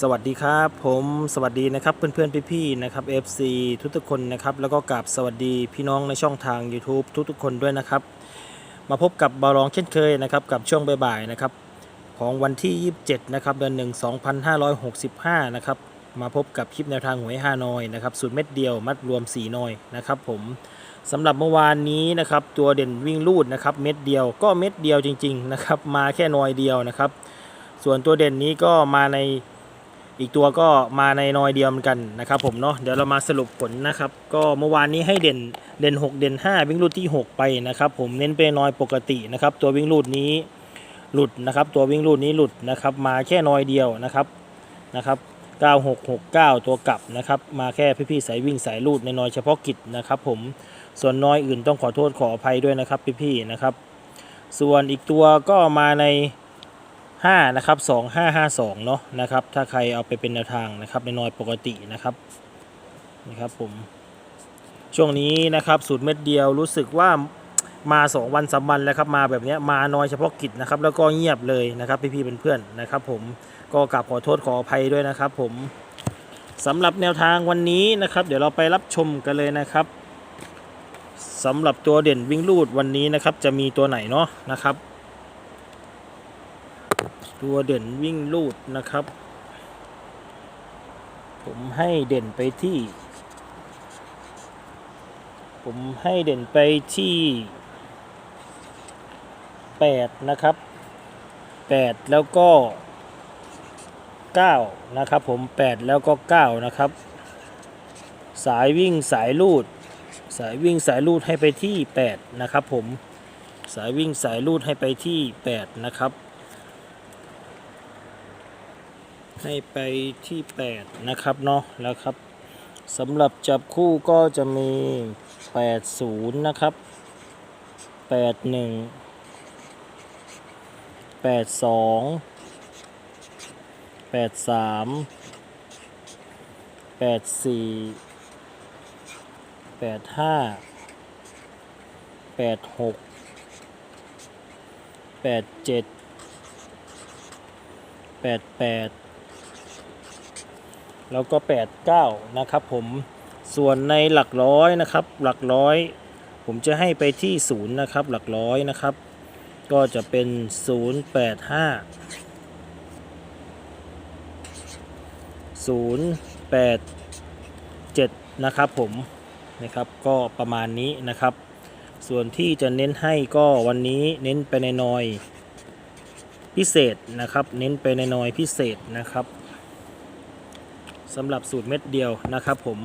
สวัสดีครับ ผมสวัสดีนะครับเพื่อนๆพี่ๆนะครับ FC ทุกๆคนนะครับแล้วก็กราบสวัสดีพี่น้องในช่องทาง YouTube ทุกๆคนด้วยนะครับ มาพบกับบารองเช่นเคยนะครับกับช่วงบ่ายๆนะครับของวันที่ 27 นะครับเดือน 1 2565 นะครับมาพบกับคลิปแนวทางหวยฮานอยนะครับสูตรเม็ดเดียวมัดรวม 4นอยนะครับผมสำหรับเมื่อวานนี้นะครับตัวเด่นวิ่งลูดนะครับเม็ดเดียวก็เม็ดเดียวจริงๆนะครับมาแค่นอยเดียวนะครับส่วนตัวเด่นนี้ก็มาใน อีกตัวก็มาในนอยเดียวเหมือนกันนะครับผมเนาะเดี๋ยวเรามาสรุปผลนะครับ ก็เมื่อวานนี้ให้เด่นเด่น 6 เด่น 5 วิ่งรูดที่ 6 ไปนะครับ ผมเน้นไปนอยปกตินะครับ ตัววิ่งรูดนี้หลุดนะครับ ตัววิ่งรูดนี้หลุดนะครับ มาแค่นอยเดียวนะครับนะครับ 9669 ตัวกลับนะครับ มาแค่พี่ๆสายวิ่งสายรูดในนอยเฉพาะกิจนะครับ ผมส่วนนอยอื่นต้องขอโทษขออภัยด้วยนะครับพี่ๆนะครับ ส่วนอีกตัวก็มาใน 5นะครับ2552เนาะนะครับถ้าใครเอาไปเป็นแนวทางนะครับในนอยปกตินะครับนะครับผมช่วงนี้นะครับสูตรเม็ดเดียวรู้สึกว่ามา 2 วันสามวันแล้วครับมาแบบนี้มาน้อยเฉพาะกิจนะครับแล้วก็เงียบเลยนะครับพี่ๆเพื่อนๆนะครับ ผมก็กราบขอโทษขออภัยด้วยนะครับ ผมสำหรับแนวทางวันนี้นะครับ เดี๋ยวเราไปรับชมกันเลยนะครับสำหรับตัวเด่นวิ่งลูดวันนี้นะครับ จะมีตัวไหนเนาะนะครับ ตัวเด่นวิ่งลูดนะครับ ผมให้เด่นไปที่ ผมให้เด่นไปที่8นะครับ 8 แล้วก็ 9 นะครับ ผม 8 แล้วก็ 9 นะครับ สายวิ่งสายลูด สายวิ่งสายลูดให้ไปที่ 8 นะครับ ผม สายวิ่งสายลูดให้ไปที่ 8 นะครับ ให้ไปที่ 8 นะครับเนาะแล้วครับสำหรับจับคู่ก็จะมี 80 นะครับ 81 82 83 84 85 86 87 88 แล้วก็ 89 นะครับผมส่วนในหลักร้อยนะครับหลักร้อย ผมจะให้ไปที่0นะครับหลักร้อยนะครับ ก็จะเป็น 085 087 นะครับผมนะครับก็ประมาณนี้นะครับ ส่วนที่จะเน้นให้ก็วันนี้เน้นไปในนอยพิเศษนะครับ เน้นไปในนอยพิเศษนะครับ สำหรับสูตรเม็ดเดียวนะครับผม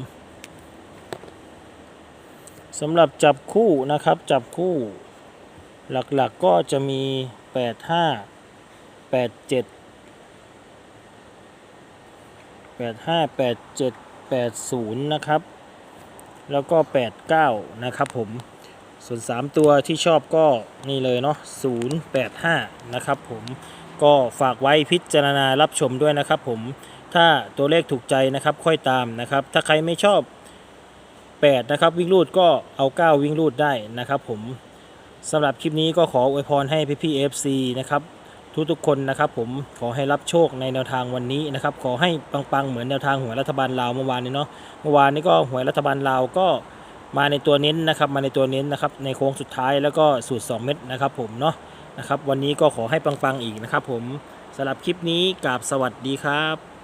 สำหรับจับคู่นะครับจับคู่ หลักๆก็จะมี 85 87 85 87 80 นะครับ แล้วก็ 89 นะครับผมส่วน 3 ตัวที่ชอบก็นี่เลยเนาะ085 นะครับผมก็ฝากไว้พิจารณารับชมด้วยนะครับผม ถ้าตัวเลขถูกใจนะครับค่อยตามนะครับ ถ้าใครไม่ชอบ 8 นะครับ วิ่งรูดก็เอา 9 วิ่งรูดได้นะครับ ผมสำหรับคลิปนี้ก็ขออวยพรให้พี่ๆ FC นะครับทุกๆคนนะครับ ผมขอให้รับโชคในแนวทางวันนี้นะครับ ขอให้ปังๆเหมือนแนวทางหวยรัฐบาลลาวเมื่อวานนี้เนาะเมื่อวานนี้ก็หวยรัฐบาลลาวก็มาในตัวเน้นนะครับ มาในตัวเน้นนะครับ ในโค้งสุดท้ายแล้วก็สูตร 2 เม็ดนะครับ ผมเนาะนะครับ วันนี้ก็ขอให้ปังๆอีกนะครับ ผมสำหรับคลิปนี้กราบสวัสดีครับ